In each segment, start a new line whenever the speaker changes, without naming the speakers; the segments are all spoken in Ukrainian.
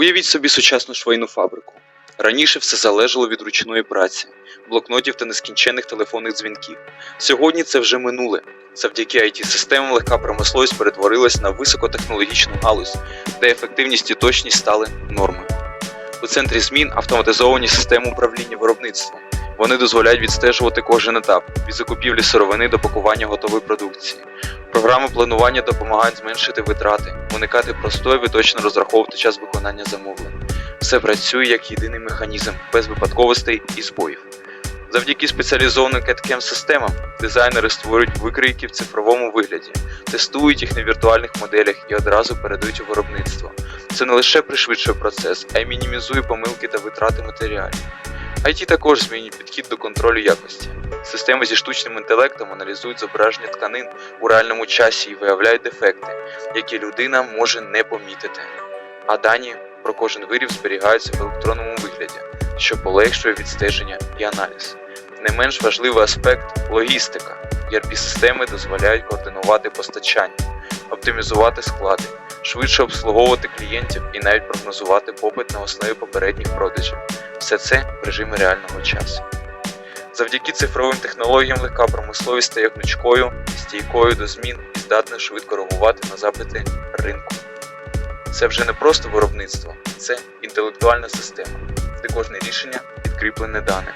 Уявіть собі сучасну швейну фабрику. Раніше все залежало від ручної праці, блокнотів та нескінченних телефонних дзвінків. Сьогодні це вже минуле. Завдяки it системам легка промисловість перетворилась на високотехнологічну галузь, де ефективність і точність стали нормою. У центрі змін автоматизовані системи управління виробництвом. Вони дозволяють відстежувати кожен етап від закупівлі сировини до пакування готової продукції. Програми планування допомагають зменшити витрати, уникати простою і точно розраховувати час виконання замовлень. Все працює як єдиний механізм, без випадковостей і збоїв. Завдяки спеціалізованим CAD-CAM системам дизайнери створюють викрийки в цифровому вигляді, тестують їх на віртуальних моделях і одразу передають у виробництво. Це не лише пришвидшує процес, а й мінімізує помилки та витрати матеріалів. IT також змінює підхід до контролю якості. Системи зі штучним інтелектом аналізують зображення тканин у реальному часі і виявляють дефекти, які людина може не помітити. А дані про кожен виріб зберігаються в електронному вигляді, що полегшує відстеження і аналіз. Не менш важливий аспект логістика. ERP-системи дозволяють координувати постачання, оптимізувати склади, швидше обслуговувати клієнтів і навіть прогнозувати попит на основі попередніх продажів. Все це в режимі реального часу. Завдяки цифровим технологіям легка промисловість стає гнучкою, стійкою до змін і здатна швидко реагувати на запити ринку. Це вже не просто виробництво, це інтелектуальна система, де кожне рішення підкріплене даними.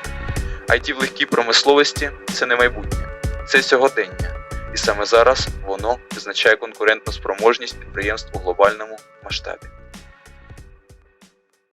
IT в легкій промисловості це не майбутнє, це сьогодення. І саме зараз воно визначає конкурентну спроможність підприємств у глобальному масштабі.